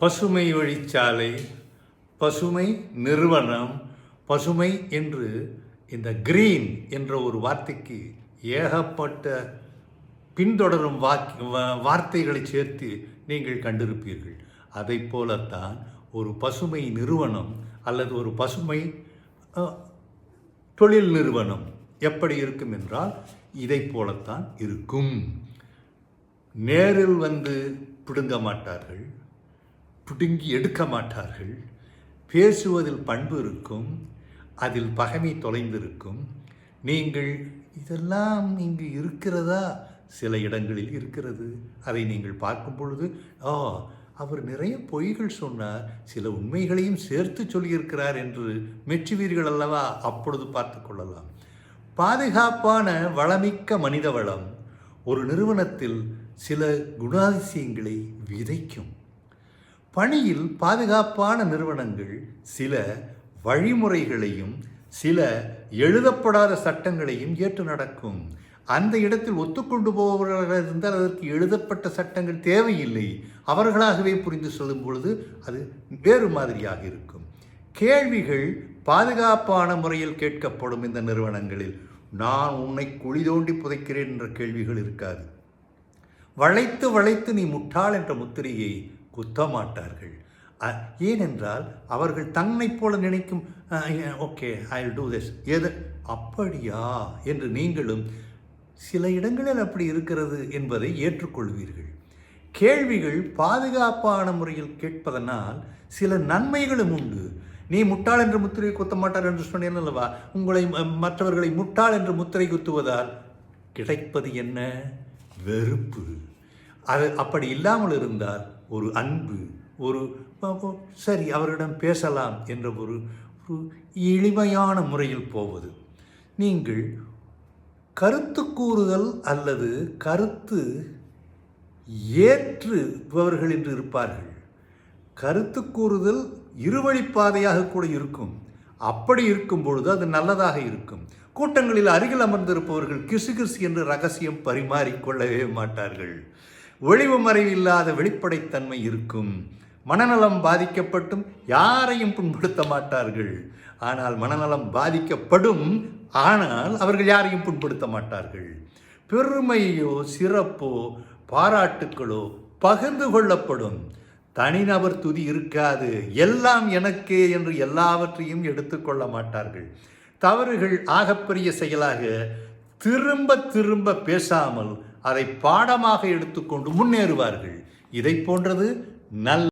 பசுமை வழிச்சாலை பசுமை நிறுவனம் பசுமை என்று இந்த கிரீன் என்ற ஒரு வார்த்தைக்கு ஏகப்பட்ட பின்தொடரும் வாக்கி வார்த்தைகளை சேர்த்து நீங்கள் கண்டிருப்பீர்கள். அதைப் போலத்தான் ஒரு பசுமை நிறுவனம் அல்லது ஒரு பசுமை தொழில் நிறுவனம் எப்படி இருக்கும் என்றால் இதைப் போலத்தான் இருக்கும். நேரில் வந்து பிடுங்க மாட்டார்கள். பிடுங்கி எடுக்க மாட்டார்கள். பேசுவதில் பண்பு இருக்கும். அதில் பகைமை தொலைந்திருக்கும். நீங்கள் இதெல்லாம் இங்கு இருக்கிறதா? சில இடங்களில் இருக்கிறது. அதை நீங்கள் பார்க்கும் பொழுது ஆ அவர் நிறைய பொய்கள் சொன்னார். சில உண்மைகளையும் சேர்த்து சொல்லியிருக்கிறார் என்று மெச்சுவீர்கள் அல்லவா? அப்பொழுது பார்த்து கொள்ளலாம். பாதுகாப்பான வளமிக்க மனித வளம் ஒரு நிறுவனத்தில் சில குணாதிசயங்களை விதைக்கும். பணியில் பாதுகாப்பான நிறுவனங்கள் சில வழிமுறைகளையும் சில எழுதப்படாத சட்டங்களையும் ஏற்று நடக்கும். அந்த இடத்தில் ஒத்துக்கொண்டு போபவர்களாக இருந்தால் அதற்கு எழுதப்பட்ட சட்டங்கள் தேவையில்லை. அவர்களாகவே புரிந்து சொல்லும் பொழுது அது வேறு மாதிரியாக இருக்கும். கேள்விகள் பாதுகாப்பான முறையில் கேட்கப்படும் இந்த நிறுவனங்களில். நான் உன்னை குழி தோண்டி புதைக்கிறேன் என்ற கேள்விகள் இருக்காது. வளைத்து வளைத்து நீ முட்டாள் என்ற முத்திரையை குத்த மாட்டார்கள் ஏனென்றால் அவர்கள் தன்னைப் போல நினைக்கும் ஓகே ஐ டூ திஸ் எது? அப்படியா? என்று நீங்களும் சில இடங்களில் அப்படி இருக்கிறது என்பதை ஏற்றுக்கொள்வீர்கள். கேள்விகள் பாதுகாப்பான முறையில் கேட்பதனால் சில நன்மைகளும் உண்டு. நீ முட்டாள் என்று முத்திரை குத்த மாட்டார் என்று சொன்னேன் அல்லவா? உங்களை ம- மற்றவர்களை முட்டாள் என்று முத்திரை குத்துவதால் கிடைப்பது என்ன? வெறுப்பு. அது அப்படி இல்லாமல் இருந்தால் ஒரு அன்பு ஒரு சரி அவரிடம் பேசலாம் என்ற ஒரு ஒரு எளிமையான முறையில் போவது. நீங்கள் கருத்து கூறுதல் அல்லது கருத்து ஏற்றுபவர்கள் என்று இருப்பார்கள். கருத்து கூறுதல் இருவழிப்பாதையாக கூட இருக்கும். அப்படி இருக்கும் பொழுது அது நல்லதாக இருக்கும். கூட்டங்களில் அருகில் அமர்ந்திருப்பவர்கள் கிசு கிசு என்று ரகசியம் பரிமாறிக்கொள்ளவே மாட்டார்கள். ஒளிவு மறைவில்லாத வெளிப்படைத்தன்மை இருக்கும். மனநலம் பாதிக்கப்பட்டும் யாரையும் புண்படுத்த மாட்டார்கள். ஆனால் மனநலம் பாதிக்கப்படும் ஆனால் அவர்கள் யாரையும் புண்படுத்த மாட்டார்கள். பெருமையோ சிறப்போ பாராட்டுக்களோ பகிர்ந்து கொள்ளப்படும். தனிநபர் துதி இருக்காது. எல்லாம் எனக்கே என்று எல்லாவற்றையும் எடுத்துக்கொள்ள மாட்டார்கள். தவறுகள் ஆகப்பெரிய செயலாக திரும்ப திரும்ப பேசாமல் அதை பாடமாக எடுத்துக்கொண்டு முன்னேறுவார்கள். இதை போன்றது நல்ல